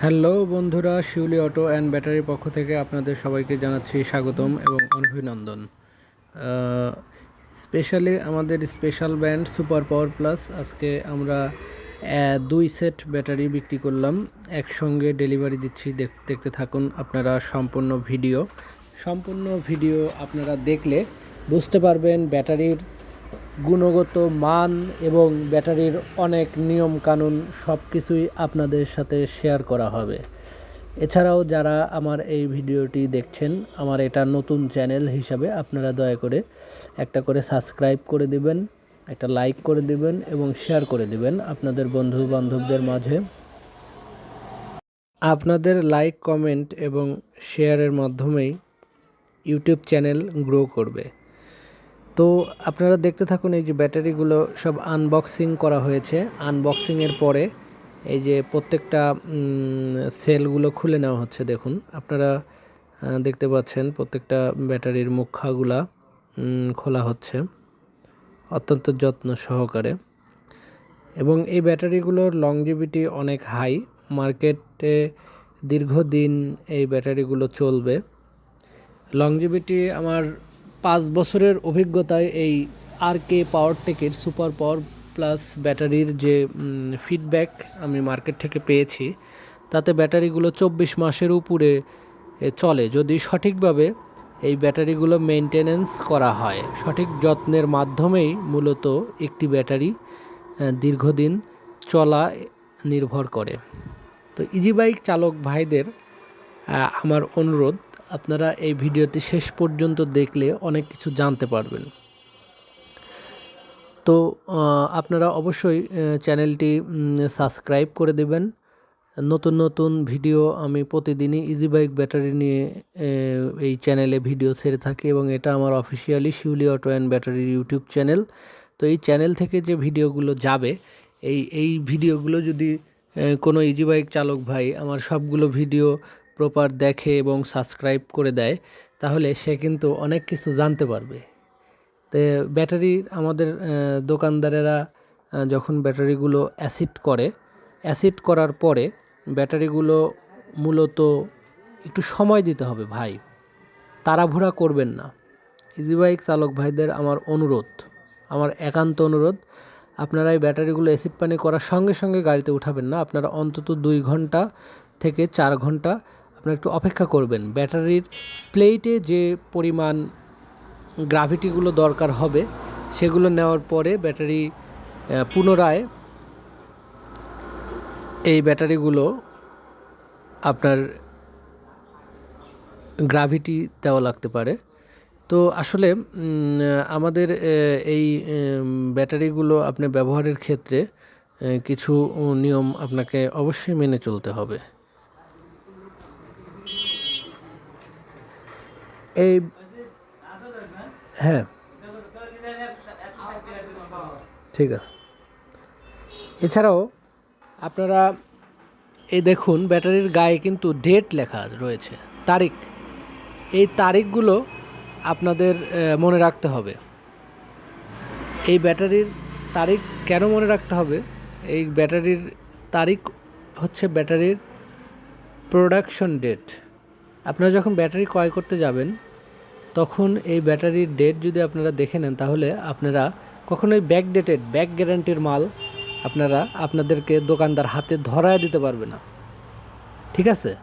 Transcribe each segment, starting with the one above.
Hello বন্ধুরা, শিউলি auto and ব্যাটারির পক্ষ থেকে আপনাদের সবাইকে জানাচ্ছি স্বাগতম এবং অভিনন্দন। স্পেশালি আমাদের special band super power plus আজকে আমরা দুই সেট ব্যাটারি বিক্রি করলাম। একসঙ্গে ডেলিভারি দিচ্ছি, দেখ- দেখতে থাকুন আপনারা সম্পূর্ণ ভিডিও সম্পূর্ণ ভিডিও আপনারা দেখলে বুঝতে পারবেন ব্যাটারির গুণগত মান এবং ব্যাটারির অনেক নিয়ম কানুন সব কিছুই আপনাদের সাথে শেয়ার করা হবে। এছাড়াও যারা আমার এই ভিডিওটি দেখছেন, আমার এটা নতুন চ্যানেল হিসাবে আপনারা দয়া করে একটা করে সাবস্ক্রাইব করে দিবেন, একটা লাইক করে দিবেন এবং শেয়ার করে দিবেন আপনাদের বন্ধু বান্ধবদের মাঝে। আপনাদের লাইক, কমেন্ট এবং শেয়ারের মাধ্যমেই ইউটিউব চ্যানেল গ্রো করবে। তো আপনারা দেখতে থাকুন এই যে ব্যাটারিগুলো সব আনবক্সিং করা হয়েছে। আনবক্সিংয়ের পরে এই যে প্রত্যেকটা সেলগুলো খুলে নেওয়া হচ্ছে, দেখুন। আপনারা দেখতে পাচ্ছেন প্রত্যেকটা ব্যাটারির মুখাগুলা খোলা হচ্ছে অত্যন্ত যত্ন সহকারে। এবং এই ব্যাটারিগুলোর লংজিভিটি অনেক হাই মার্কেটে দীর্ঘদিন এই ব্যাটারিগুলো চলবে। লংজিভিটি আমার পাঁচ বছরের অভিজ্ঞতায় এই আর কে পাওয়ার টেকের সুপার পাওয়ার প্লাস ব্যাটারির যে ফিডব্যাক আমি মার্কেট থেকে পেয়েছি, তাতে ব্যাটারিগুলো চব্বিশ মাসের উপরে চলে। যদি সঠিকভাবে এই ব্যাটারিগুলো মেনটেনেন্স করা হয়, সঠিক যত্নের মাধ্যমেই মূলত একটি ব্যাটারি দীর্ঘদিন চলা নির্ভর করে। তো ইজি বাইক চালক ভাইদের আমার অনুরোধ আপনারা এই ভিডিওটি শেষ পর্যন্ত দেখলে অনেক কিছু জানতে পারবেন। তো আপনারা অবশ্যই চ্যানেলটি সাবস্ক্রাইব করে দেবেন। নতুন নতুন ভিডিও আমি প্রতিদিনই ইজি বাইক ব্যাটারি নিয়ে এই চ্যানেলে ভিডিও ছেড়ে থাকি এবং এটা আমার অফিসিয়ালি শিউলি অটো অ্যান্ড ব্যাটারির ইউটিউব চ্যানেল। তো এই চ্যানেল থেকে যে ভিডিওগুলো যাবে, এই এই ভিডিওগুলো যদি কোনো ইজি বাইক চালক ভাই, আমার সবগুলো ভিডিও প্রপার দেখে এবং সাবস্ক্রাইব করে দেয়, তাহলে সে কিন্তু অনেক কিছু জানতে পারবে। তো ব্যাটারি আমাদের দোকানদারেরা যখন ব্যাটারিগুলো অ্যাসিড করে অ্যাসিড করার পরে ব্যাটারিগুলো মূলত একটু সময় দিতে হবে ভাই। তাড়াহুড়া করবেন না। ইজি বাইক চালক ভাইদের আমার অনুরোধ, আমার একান্ত অনুরোধ, আপনারা এই ব্যাটারিগুলো অ্যাসিড পানি করার সঙ্গে সঙ্গে গাড়িতে উঠাবেন না। আপনারা অন্তত দুই ঘণ্টা থেকে চার ঘণ্টা আপনারা একটু অপেক্ষা করবেন। ব্যাটারির প্লেটে যে পরিমাণ গ্রাভিটিগুলো দরকার হবে, সেগুলো নেওয়ার পরে ব্যাটারি পুনরায় এই ব্যাটারিগুলো আপনার গ্রাভিটি দেওয়া লাগতে পারে। তো আসলে আমাদের এই ব্যাটারিগুলো আপনি ব্যবহারের ক্ষেত্রে কিছু নিয়ম আপনাকে অবশ্যই মেনে চলতে হবে। এই হ্যাঁ। ঠিক আছে। এছাড়াও আপনারা এই দেখুন, ব্যাটারির গায়ে কিন্তু ডেট লেখা রয়েছে, তারিখ। এই তারিখগুলো আপনাদের মনে রাখতে হবে। এই ব্যাটারির তারিখ কেন মনে রাখতে হবে? এই ব্যাটারির তারিখ হচ্ছে ব্যাটারির প্রোডাকশন ডেট আপনারা যখন ব্যাটারি ক্রয় করতে যাবেন, তখন এই ব্যাটারির ডেট যদি আপনারা দেখে নেন, তাহলে আপনারা কখনোই ব্যাক ডেটেড ব্যাক গ্যারান্টির মাল আপনারা আপনাদেরকে দোকানদার হাতে ধরায় দিতে পারবে না। ঠিক আছে?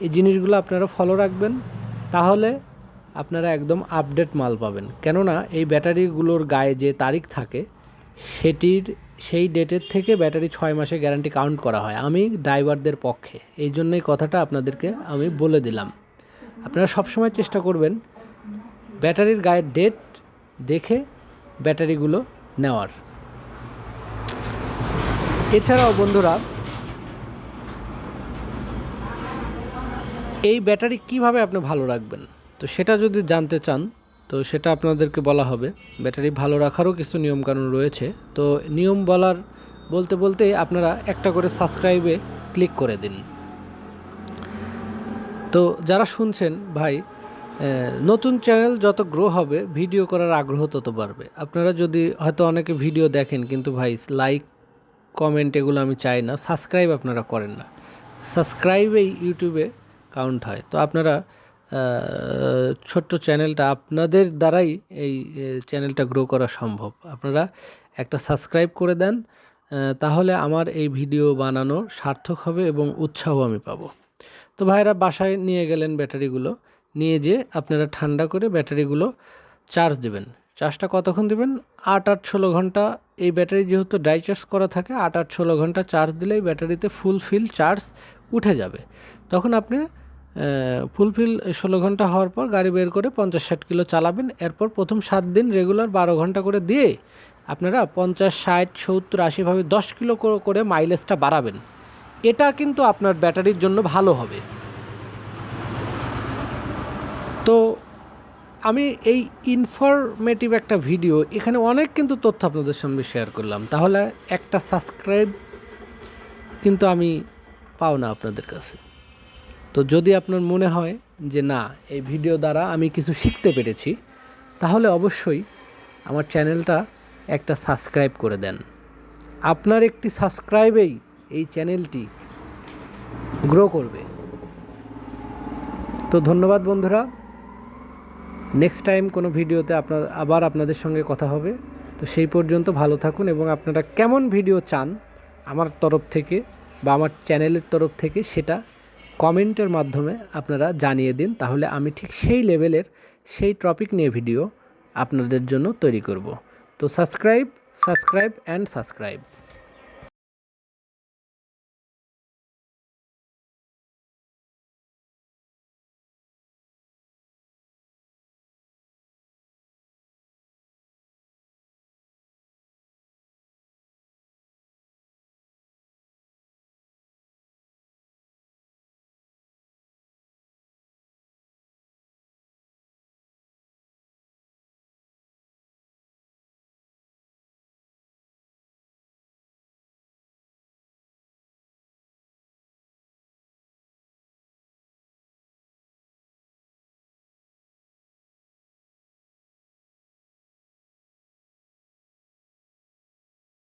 এই জিনিসগুলো আপনারা ফলো রাখবেন, তাহলে আপনারা একদম আপডেট মাল পাবেন। কেননা এই ব্যাটারিগুলোর গায়ে যে তারিখ থাকে সেটির সেই ডেটের থেকে ব্যাটারি ছয় মাসে গ্যারান্টি কাউন্ট করা হয়, আমি ড্রাইভারদের পক্ষে। এই জন্যই কথাটা আপনাদেরকে আমি বলে দিলাম। আপনারা সবসময় চেষ্টা করবেন ব্যাটারির গায়ের ডেট দেখে ব্যাটারিগুলো নেওয়ার। এছাড়াও বন্ধুরা, এই ব্যাটারি কীভাবে আপনি ভালো রাখবেন? তো সেটা যদি জানতে চান তো সেটা আপনাদেরকে বলা হবে। ব্যাটারি ভালো রাখারও কিছু নিয়মকানুন রয়েছে। তো নিয়ম বলার বলতে বলতে আপনারা একটা করে সাবস্ক্রাইবে ক্লিক করে দিন। তো যারা শুনছেন ভাই নতুন চ্যানেল যত গ্রো হবে, ভিডিও করার আগ্রহ তত বাড়বে। আপনারা যদি হয়তো অনেকে ভিডিও দেখেন, কিন্তু ভাই, লাইক, কমেন্ট এগুলো আমি চাই না। সাবস্ক্রাইব আপনারা করেন না। সাবস্ক্রাইবেই ইউটিউবে কাউন্ট হয়। তো আপনারা ছোট্ট চ্যানেলটা আপনাদের দ্বারাই এই চ্যানেলটা গ্রো করা সম্ভব। আপনারা একটা সাবস্ক্রাইব করে দেন তাহলে আমার এই ভিডিও বানানো সার্থক হবে এবং উৎসাহ আমি পাবো। তো ভাইরা বাসায় নিয়ে গেলেন ব্যাটারিগুলো, নিয়ে যে আপনারা ঠান্ডা করে ব্যাটারিগুলো চার্জ দেবেন। চার্জটা কতক্ষণ দেবেন? আট আট, ষোলো ঘণ্টা। এই ব্যাটারি যেহেতু ডাই চার্জ করা থাকে, আট আট, ষোলো ঘণ্টা চার্জ দিলেই ব্যাটারিতে ফুলফিল চার্জ উঠে যাবে। তখন আপনি ফুলফিল ষোলো ঘণ্টা হওয়ার পর গাড়ি বের করে পঞ্চাশ ষাট কিলো চালাবেন। এরপর প্রথম সাত দিন রেগুলার বারো ঘণ্টা করে দিয়ে আপনারা পঞ্চাশ ষাট সত্তর আশিভাবে দশ কিলো করে- মাইলেজটা বাড়াবেন। এটা কিন্তু আপনার ব্যাটারির জন্য ভালো হবে। তো আমি এই ইনফরমেটিভ একটা ভিডিও এখানে অনেক কিন্তু তথ্য আপনাদের সঙ্গে শেয়ার করলাম। তাহলে একটা সাবস্ক্রাইব কিন্তু আমি পাও না আপনাদের কাছে। তো যদি আপনার মনে হয় যে না, এই ভিডিও দ্বারা আমি কিছু শিখতে পেরেছি, তাহলে অবশ্যই আমার চ্যানেলটা একটা সাবস্ক্রাইব করে দেন। আপনার একটি সাবস্ক্রাইবেই এই চ্যানেলটি গ্রো করবে। তো ধন্যবাদ বন্ধুরা। নেক্সট টাইম কোনো ভিডিওতে আপনার, আবার আপনাদের সঙ্গে কথা হবে। তো সেই পর্যন্ত ভালো থাকুন এবং আপনারা কেমন ভিডিও চান আমার তরফ থেকে বা আমার চ্যানেলের তরফ থেকে সেটা কমেন্টের মাধ্যমে আপনারা জানিয়ে দিন, তাহলে আমি ঠিক সেই লেভেলের সেই টপিক নিয়ে ভিডিও আপনাদের জন্য তৈরি করব। তো সাবস্ক্রাইব সাবস্ক্রাইব অ্যান্ড সাবস্ক্রাইব।